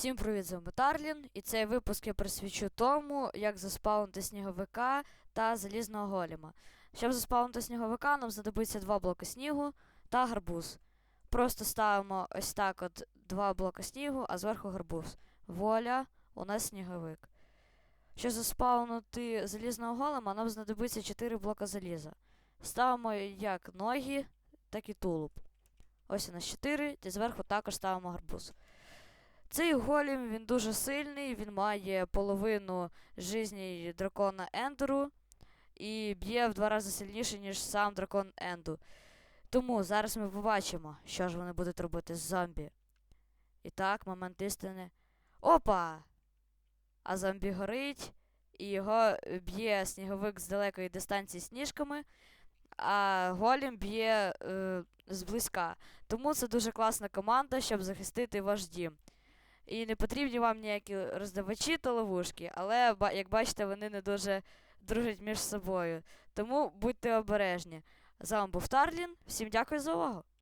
Всім привіт, з вами Тарлін, і цей випуск я присвячу тому, як заспаунити сніговика та залізного голіма. Щоб заспаунити сніговика, нам знадобиться два блоки снігу та гарбуз. Просто ставимо ось так от два блоки снігу, а зверху гарбуз. Воля, у нас сніговик. Щоб заспаунити залізного голема, нам знадобиться 4 блока заліза. Ставимо як ноги, так і тулуб. Ось у нас 4, і зверху також ставимо гарбуз. Цей голім він дуже сильний, він має половину жизні дракона Ендеру і б'є в два рази сильніше, ніж сам дракон Енду. Тому зараз ми побачимо, що ж вони будуть робити з зомбі. І так, момент істини. Опа! А зомбі горить, і його б'є сніговик з далекої дистанції сніжками, а голім б'є е, зблизька. Тому це дуже класна команда, щоб захистити ваш дім. І не потрібні вам ніякі роздавачі та ловушки, але, як бачите, вони не дуже дружать між собою. Тому будьте обережні. З вами був Тарлін. Всім дякую за увагу.